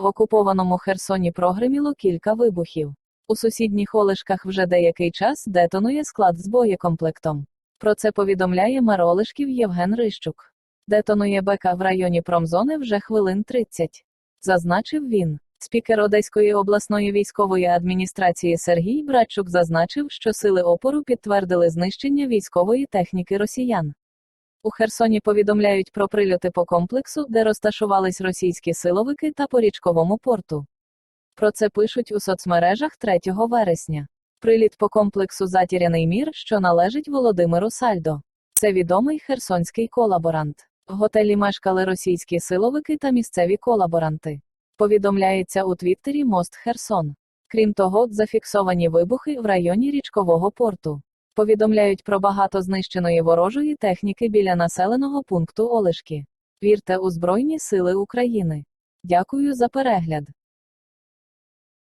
В окупованому Херсоні прогриміло кілька вибухів. У сусідніх Олешках вже деякий час детонує склад з боєкомплектом. Про це повідомляє мер Олешків Євген Рищук. Детонує БК в районі промзони вже хвилин 30. Зазначив він. Спікер Одеської обласної військової адміністрації Сергій Братчук зазначив, що сили опору підтвердили знищення військової техніки росіян. У Херсоні повідомляють про прильоти по комплексу, де розташувались російські силовики та по річковому порту. Про це пишуть у соцмережах 3 вересня. Приліт по комплексу Затіряний мір, що належить Володимиру Сальдо. Це відомий херсонський колаборант. В готелі мешкали російські силовики та місцеві колаборанти. Повідомляється у Твіттері Мост Херсон. Крім того, зафіксовані вибухи в районі річкового порту. Повідомляють про багато знищеної ворожої техніки біля населеного пункту Олешки. Вірте у Збройні Сили України. Дякую за перегляд.